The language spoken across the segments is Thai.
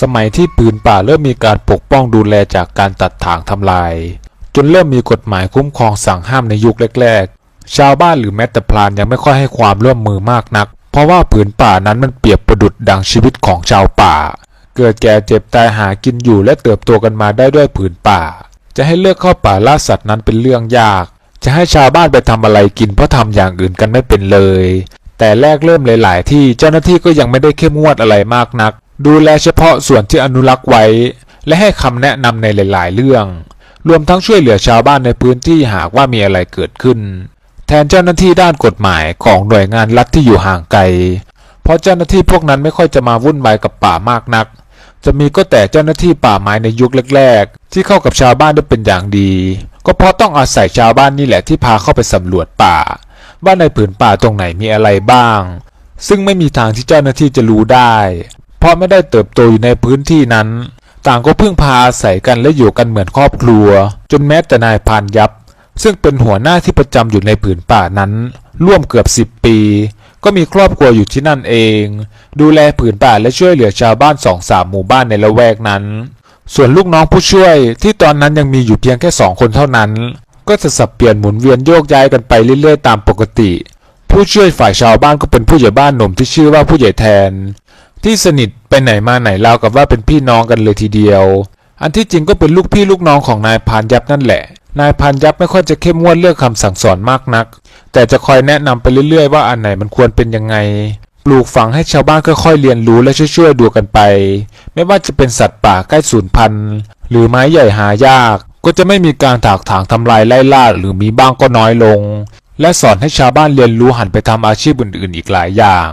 สมัยที่ปืนป่าเริ่มมีการปกป้องดูแลจากการตัดถางทำลาย จนเริ่มมีกฎหมายคุ้มครองสั่งห้ามในยุคแรกๆ ชาวบ้านหรือแม้แต่พรานยังไม่ค่อยให้ความร่วมมือมากนัก เพราะว่าผืนป่านั้นมันเปรียบประดุดดังชีวิตของชาวป่า เกิดแก่เจ็บตายหากินอยู่และเติบโตกันมาได้ด้วยผืนป่า จะให้เลือกเข้าป่าล่าสัตว์นั้นเป็นเรื่องยาก จะให้ชาวบ้านไปทำอะไรกินเพราะทำอย่างอื่นกันไม่เป็นเลย แต่แรกเริ่มหลาย ๆ ที่เจ้าหน้าที่ก็ยังไม่ได้เข้มงวดอะไรมากนัก ดูแลเฉพาะส่วนที่อนุรักษ์ไว้ และให้คำแนะนำในหลาย ๆ เรื่อง รวมทั้งช่วยเหลือชาวบ้านในพื้นที่หากว่ามีอะไรเกิดขึ้น แทนเจ้าหน้าที่ด้านกฎหมายของหน่วยงานรัฐที่อยู่ห่างไกล เพราะเจ้าหน้าที่พวกนั้นไม่ค่อยจะมาวุ่นวายกับป่ามากนัก จะมีก็แต่เจ้าหน้าที่ป่าไม้ในยุคแรก ๆ ที่เข้ากับชาวบ้านได้เป็นอย่างดี ก็เพราะต้องอาศัยชาวบ้านนี่แหละที่พาเข้าไปสำรวจป่า ว่าในผืนป่าตรงไหนมีอะไรบ้างซึ่งไม่มีทางที่เจ้าหน้าที่จะรู้ได้ เพราะไม่ได้เติบโตอยู่ในพื้นที่นั้น ต่างก็พึ่งพาอาศัยกันและอยู่กันเหมือนครอบครัว จนแม้แต่นายพานยับ ซึ่งเป็นหัวหน้าที่ประจำอยู่ในผืนป่านั้น ร่วมเกือบ10ปี ก็มีครอบครัวอยู่ที่นั่นเอง ดูแลผืนป่าและช่วยเหลือชาวบ้านสองสามหมู่บ้านในละแวกนั้น ส่วนลูกน้องผู้ช่วยที่ตอนนั้นยังมีอยู่เพียงแค่สองคนเท่านั้น ก็จะสับเปลี่ยนหมุนเวียนโยกย้ายกันไปเรื่อยๆตามปกติผู้ช่วยฝ่ายชาวบ้านก็เป็นผู้ใหญ่บ้านหนุ่มที่ชื่อว่าผู้ใหญ่แทน ที่สนิทไปไหนมาไหนราวกับว่าเป็นพี่น้องกันเลยทีเดียว อันที่จริงก็เป็นลูกพี่ลูกน้องของนายพานยับนั่นแหละ นายพานยับไม่ค่อยจะเข้มงวดเรื่องคำสั่งสอนมากนัก แต่จะคอยแนะนำไปเรื่อยๆ ว่าอันไหนมันควรเป็นยังไง ปลูกฝังให้ชาวบ้านค่อยๆเรียนรู้และช่วยๆดูกันไป ไม่ว่าจะเป็นสัตว์ป่าใกล้สูญพันธุ์ หรือไม้ใหญ่หายาก ก็จะไม่มีการถากถางทำลายไล่ล่าหรือมีบ้างก็น้อยลง และสอนให้ชาวบ้านเรียนรู้หันไปทำอาชีพอื่นๆ อีกหลายอย่าง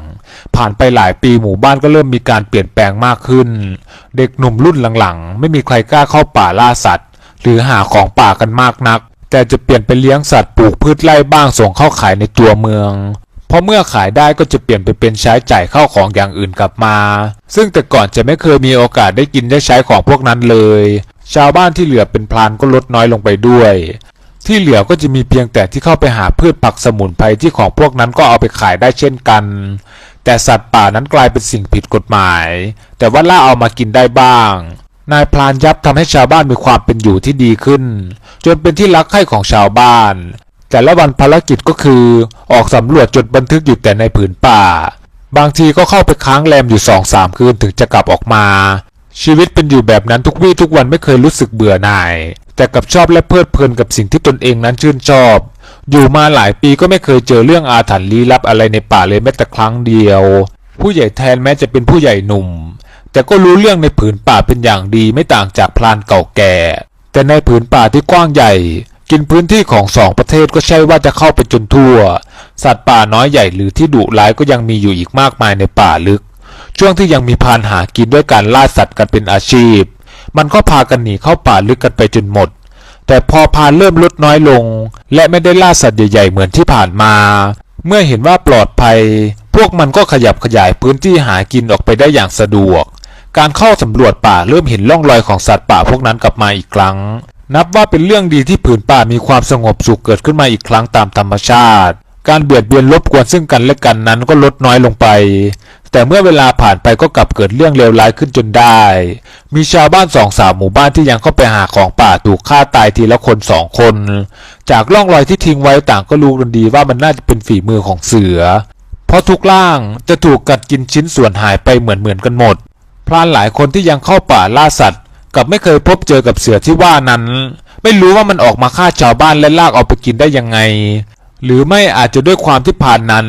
ผ่านไปหลายปีหมู่บ้านก็เริ่มมีการเปลี่ยนแปลงมากขึ้น เด็กหนุ่มรุ่นหลังๆ ไม่มีใครกล้าเข้าป่าล่าสัตว์ หรือหาของป่ากันมากนัก แต่จะเปลี่ยนไปเลี้ยงสัตว์ปลูกพืชไร่บ้างส่งเข้าขายในตัวเมืองพราะเมื่อขายได้ก็จะเปลี่ยนไปเป็นใช้จ่ายเข้าของอย่างอื่นกลับมา ซึ่งแต่ก่อนจะไม่เคยมีโอกาสได้กินได้ใช้ของพวกนั้นเลย ชาวบ้านที่เหลือเป็นพลานก็ลดน้อยลงไปด้วย ที่เหลือก็จะมีเพียงแต่ที่เข้าไปหาพืชผักสมุนไพรที่ของพวกนั้นก็เอาไปขายได้เช่นกัน แต่สัตว์ป่านั้นกลายเป็นสิ่งผิดกฎหมาย แต่ว่าล่าเอามากินได้บ้าง นายพลานยับทำให้ชาวบ้านมีความเป็นอยู่ที่ดีขึ้น จนเป็นที่รักใคร่ของชาวบ้าน แต่ละวันภารกิจก็คือ ออกสำรวจจดบันทึกอยู่แต่ในผืนป่า บางทีก็เข้าไปค้างแรมอยู่สองสามคืนถึงจะกลับออกมา ชีวิตเป็นอยู่แบบนั้นทุกวี่ทุกวันไม่เคยรู้สึกเบื่อหน่าย แต่กับชอบและเพลิดเพลินกับสิ่งที่ตนเองนั้นชื่นชอบ อยู่มาหลายปีก็ไม่เคยเจอเรื่องอาถรรพ์ลี้ลับอะไรในป่าเลยแม้แต่ครั้งเดียว ผู้ใหญ่แทนแม้จะเป็นผู้ใหญ่หนุ่ม แต่ก็รู้เรื่องในผืนป่าเป็นอย่างดีไม่ต่างจากพลานเก่าแก่ แต่ในผืนป่าที่กว้างใหญ่ กินพื้นที่ของสองประเทศก็ใช่ว่าจะเข้าไปจนทั่ว สัตว์ป่าน้อยใหญ่หรือที่ดุร้ายก็ยังมีอยู่อีกมากมายในป่าลึก ช่วงที่ยังมีพานหากินด้วยการล่าสัตว์กันเป็นอาชีพ มันก็พากันหนีเข้าป่าลึกกันไปจนหมด แต่พอพานเริ่มลดน้อยลง และไม่ได้ล่าสัตว์ใหญ่ๆเหมือนที่ผ่านมา เมื่อเห็นว่าปลอดภัย พวกมันก็ขยับขยายพื้นที่หากินออกไปได้อย่างสะดวก การเข้าสำรวจป่าเริ่มเห็นร่องรอยของสัตว์ป่าพวกนั้นกลับมาอีกครั้ง นับว่าเป็นเรื่องดีที่ผืนป่ามีความสงบสุขเกิดขึ้นมาอีกครั้งตามธรรมชาติ การเบียดเบียนรบกวนซึ่งกันและกันนั้นก็ลดน้อยลงไป แต่เมื่อเวลาผ่านไปก็กลับเกิดเรื่องเลวร้ายขึ้นจนได้ มีชาวบ้านสองสามหมู่บ้านที่ยังเข้าไปหาของป่าถูกฆ่าตายทีละคนสองคน จากร่องรอยที่ทิ้งไว้ต่างก็รู้กันดีว่ามันน่าจะเป็นฝีมือของเสือ เพราะทุกร่างจะถูกกัดกินชิ้นส่วนหายไปเหมือนเหมือนๆกันหมด พรานหลายคนที่ยังเข้าป่าล่าสัตว์กลับไม่เคยพบเจอกับเสือที่ว่านั้น ไม่รู้ว่ามันออกมาฆ่าชาวบ้านและลากเอาไปกินได้ยังไง หรือไม่อาจจะด้วยความที่ผ่านนั้น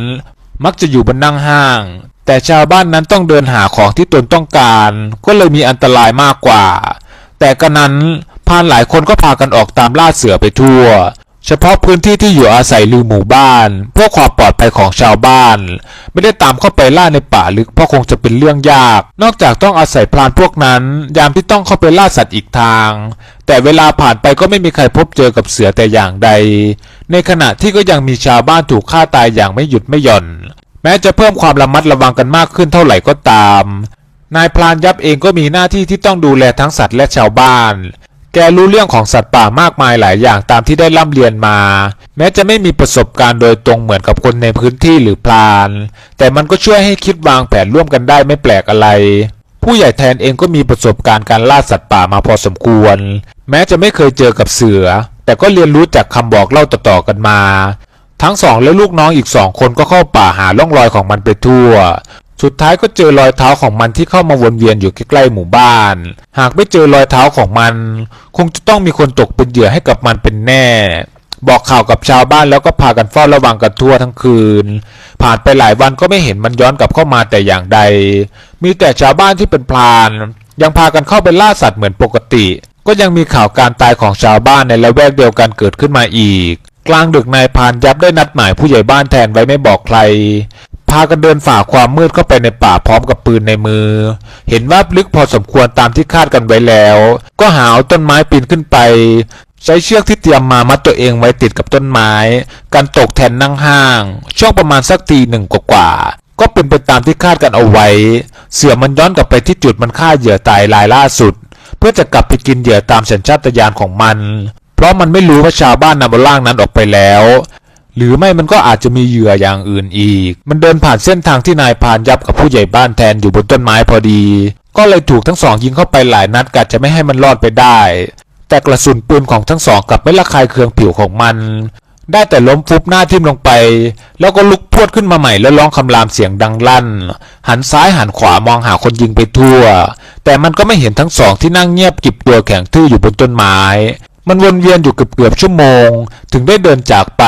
มักจะอยู่บนนั่งห้าง แต่ชาวบ้านนั้นต้องเดินหาของที่ตนต้องการ ก็เลยมีอันตรายมากกว่า แต่กระนั้นพานหลายคนก็พากันออกตามล่าเสือไปทั่ว เฉพาะพื้นที่ที่อยู่อาศัยลือหมู่บ้าน เพื่อความปลอดภัยของชาวบ้าน ไม่ได้ตามเข้าไปล่าในป่าลึกเพราะคงจะเป็นเรื่องยาก นอกจากต้องอาศัยพรานพวกนั้น ยามที่ต้องเข้าไปล่าสัตว์อีกทาง แต่เวลาผ่านไปก็ไม่มีใครพบเจอกับเสือแต่อย่างใด ในขณะที่ก็ยังมีชาวบ้านถูกฆ่าตายอย่างไม่หยุดไม่หย่อน แม้จะเพิ่มความระมัดระวังกันมากขึ้นเท่าไหร่ก็ตาม นายพรานยับเองก็มีหน้าที่ที่ต้องดูแลทั้งสัตว์และชาวบ้าน แกรู้เรื่องของสัตว์ป่ามากมายหลายอย่างตามที่ได้ร่ำเรียนมา แม้จะไม่มีประสบการณ์โดยตรงเหมือนกับคนในพื้นที่หรือพลาน แต่มันก็ช่วยให้คิดวางแผนร่วมกันได้ไม่แปลกอะไร ผู้ใหญ่แทนเองก็มีประสบการณ์การล่าสัตว์ป่ามาพอสมควร แม้จะไม่เคยเจอกับเสือ แต่ก็เรียนรู้จากคำบอกเล่าต่อๆกันมา ทั้งสองและลูกน้องอีกสองคนก็เข้าป่าหาล่องรอยของมันไปทั่ว สุดท้ายก็เจอรอยเท้าของมันที่เข้ามาวนเวียนอยู่ใกล้ๆหมู่บ้าน หากไม่เจอรอยเท้าของมัน คงจะต้องมีคนตกเป็นเหยื่อให้กับมันเป็นแน่ บอกข่าวกับชาวบ้านแล้วก็พากันเฝ้าระวังกันทั่วทั้งคืน ผ่านไปหลายวันก็ไม่เห็นมันย้อนกลับเข้ามาแต่อย่างใด มีแต่ชาวบ้านที่เป็นพลานยังพากันเข้าไปล่าสัตว์เหมือนปกติ ก็ยังมีข่าวการตายของชาวบ้านในละแวกเดียวกันเกิดขึ้นมาอีก กลางดึกนายพานยับได้นัดหมายผู้ใหญ่บ้านแทนไว้ไม่บอกใคร พากันเดินฝ่าความมืดเข้าไปในป่าพร้อมกับปืนในมือ เห็นว่าลึกพอสมควรตามที่คาดกันไว้แล้ว ก็หาเอาต้นไม้ปีนขึ้นไป ใช้เชือกที่เตรียมมามัดตัวเองไว้ติดกับต้นไม้ กันตกแทนนั่งห้าง ช่วงประมาณสักตีหนึ่งกว่าก็เป็นไปตามที่คาดกันเอาไว้ เสือมันย้อนกลับไปที่จุดมันฆ่าเหยื่อตายรายล่าสุด เพื่อจะกลับไปกินเหยื่อตามสัญชาตญาณของมัน เพราะมันไม่รู้ว่าชาวบ้านนำเอาร่างนั้นออกไปแล้ว หรือไม่มันก็อาจจะมีเหยื่ออย่างอื่นอีก มันเดินผ่านเส้นทางที่นายพานยับกับผู้ใหญ่บ้านแทนอยู่บนต้นไม้พอดี ก็เลยถูกทั้งสองยิงเข้าไปหลายนัดกะจะไม่ให้มันรอดไปได้ แต่กระสุนปืนของทั้งสองกลับไม่ละคายเคืองผิวของมัน ได้แต่ล้มฟุบหน้าทิ่มลงไป แล้วก็ลุกพวดขึ้นมาใหม่แล้วร้องคำรามเสียงดังลั่น หันซ้ายหันขวามองหาคนยิงไปทั่ว แต่มันก็ไม่เห็นทั้งสองที่นั่งเงียบกิบตัวแข็งทื่ออยู่บนต้นไม้ มันวนเวียนอยู่เกือบเกือบชั่วโมง ถึงได้เดินจากไป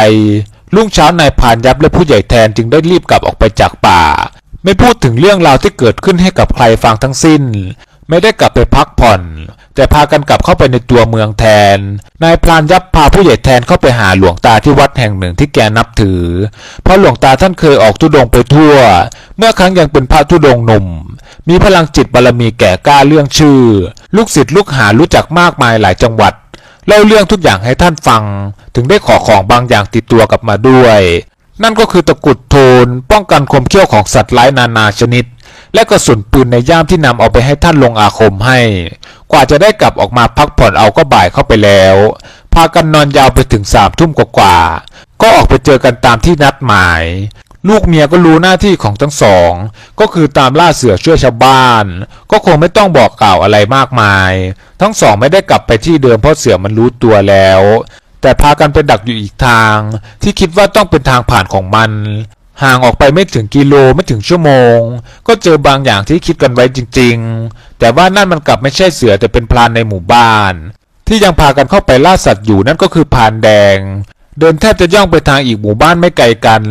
รุ่งเช้านายพานยับและผู้ใหญ่แทนจึงได้รีบกลับออกไปจากป่า ไม่พูดถึงเรื่องราวที่เกิดขึ้นให้กับใครฟังทั้งสิ้น ไม่ได้กลับไปพักผ่อน แต่พากันกลับเข้าไปในตัวเมืองแทน นายพรานยับพาผู้ใหญ่แทนเข้าไปหาหลวงตาที่วัดแห่งหนึ่งที่แกนับถือ เพราะหลวงตาท่านเคยออกทุดงไปทั่ว เมื่อครั้งยังเป็นพระทุดงหนุ่ม มีพลังจิตบารมีแก่กล้าเรื่องชื่อ ลูกศิษย์ลูกหารู้จักมากมายหลายจังหวัดเล่าเรื่องทุกอย่างให้ท่านฟัง ถึงได้ขอของบางอย่างติดตัวกลับมาด้วย นั่นก็คือตะกุดโทน ป้องกันคมเขี้ยวของสัตว์ร้ายนานาชนิด และกระสุนปืนในย่ามที่นำเอาไปให้ท่านลงอาคมให้ กว่าจะได้กลับออกมาพักผ่อนเอาก็บ่ายเข้าไปแล้ว พากันนอนยาวไปถึงสามทุ่มกว่าๆก็ออกไปเจอกันตามที่นัดหมาย ลูกเมียก็รู้หน้าที่ของทั้งสอง ก็คือตามล่าเสือช่วยชาวบ้าน ก็คงไม่ต้องบอกกล่าวอะไรมากมาย ทั้งสองไม่ได้กลับไปที่เดิมเพราะเสือมันรู้ตัวแล้วแต่พากันไปดักอยู่อีกทาง ที่คิดว่าต้องเป็นทางผ่านของมัน ห่างออกไปไม่ถึงกิโลไม่ถึงชั่วโมง ก็เจอบางอย่างที่คิดกันไว้จริง ๆ แต่ว่านั่นมันกลับไม่ใช่เสือแต่เป็นพรานในหมู่บ้าน ที่ยังพากันเข้าไปล่าสัตว์อยู่นั่นก็คือพรานแดง เดินแทบจะย่องไปทางอีกหมู่บ้านไม่ไกลกัน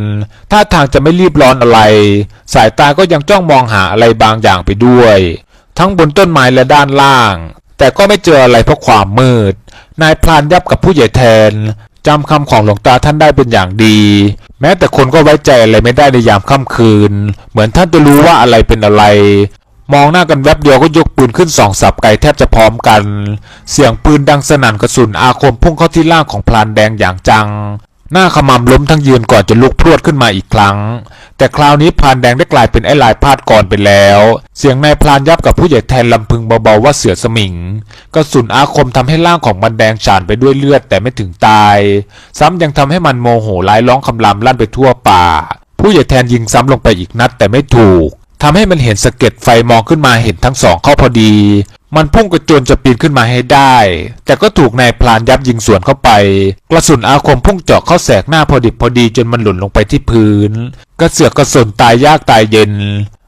ท่าทางจะไม่รีบร้อนอะไร สายตาก็ยังจ้องมองหาอะไรบางอย่างไปด้วย ทั้งบนต้นไม้และด้านล่าง แต่ก็ไม่เจออะไรเพราะความมืดนายพรานยับกับผู้ใหญ่แทน จำคำของหลวงตาท่านได้เป็นอย่างดี แม้แต่คนก็ไว้ใจอะไรไม่ได้ในยามค่ำคืน เหมือนท่านจะรู้ว่าอะไรเป็นอะไร มองหน้ากันแวบเดียวก็ยกปืนขึ้นสองสับไกแทบจะพร้อมกัน เสียงปืนดังสนั่นกระสุนอาคมพุ่งเข้าที่ร่างของพลานแดงอย่างจัง หน้าขมำล้มทั้งยืนก่อนจะลุกพรวดขึ้นมาอีกครั้ง แต่คราวนี้พลานแดงได้กลายเป็นไอ้ลายพาดก่อนไปแล้ว เสียงนายพลานยับกับผู้ใหญ่แทนลำพึงเบาๆว่าเสือสมิงกระสุนอาคมทำให้ร่างของมันแดงฉานไปด้วยเลือดแต่ไม่ถึงตาย ซ้ำยังทำให้มันโมโหร้ายร้องคำรามลั่นไปทั่วป่า ผู้ใหญ่แทนยิงซ้ำลงไปอีกนัดแต่ไม่ถูกทำให้มันเห็นสะเก็ดไฟมองขึ้นมาเห็นทั้งสองเข้าพอดี มันพุ่งกระโจนจะปีนขึ้นมาให้ได้ แต่ก็ถูกนายพลานยับยิงสวนเข้าไป กระสุนอาคมพุ่งเจาะเข้าแสกหน้าพอดิบพอดีจนมันหล่นลงไปที่พื้น กระเสือกกระสนตายยากตายเย็น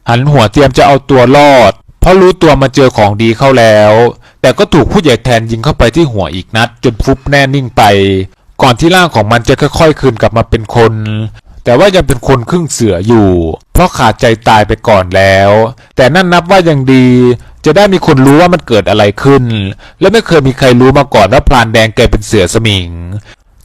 หันหัวเตรียมจะเอาตัวรอด เพราะรู้ตัวมาเจอของดีเข้าแล้ว แต่ก็ถูกผู้ใหญ่แทนยิงเข้าไปที่หัวอีกนัด จนฟุบแน่นิ่งไป ก่อนที่ร่างของมันจะค่อยๆคืนกลับมาเป็นคน แต่ว่ายังเป็นคนครึ่งเสืออยู่ เพราะขาดใจตายไปก่อนแล้ว แต่นั่นนับว่ายังดี จะได้มีคนรู้ว่ามันเกิดอะไรขึ้น และไม่เคยมีใครรู้มาก่อนว่าพรานแดงแกเป็นเสือสมิง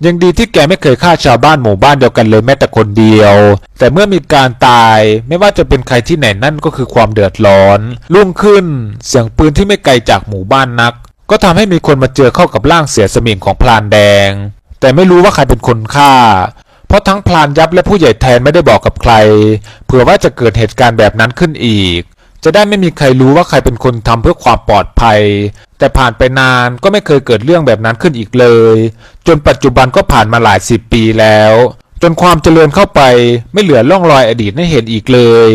ยังดีที่แกไม่เคยฆ่าชาวบ้านหมู่บ้านเดียวกันเลยแม้แต่คนเดียว แต่เมื่อมีการตายไม่ว่าจะเป็นใครที่ไหนนั่นก็คือความเดือดร้อน รุ่งขึ้น เสียงปืนที่ไม่ไกลจากหมู่บ้านนัก ก็ทำให้มีคนมาเจอเข้ากับร่างเสือสมิงของพรานแดง แต่ไม่รู้ว่าใครเป็นคนฆ่าเพราะทั้งพลานยับและผู้ใหญ่แทนไม่ได้บอกกับใคร เผื่อว่าจะเกิดเหตุการณ์แบบนั้นขึ้นอีก จะได้ไม่มีใครรู้ว่าใครเป็นคนทำเพื่อความปลอดภัย แต่ผ่านไปนานก็ไม่เคยเกิดเรื่องแบบนั้นขึ้นอีกเลย จนปัจจุบันก็ผ่านมาหลายสิบปีแล้ว จนความเจริญเข้าไปไม่เหลือร่องรอยอดีตให้เห็นอีกเลย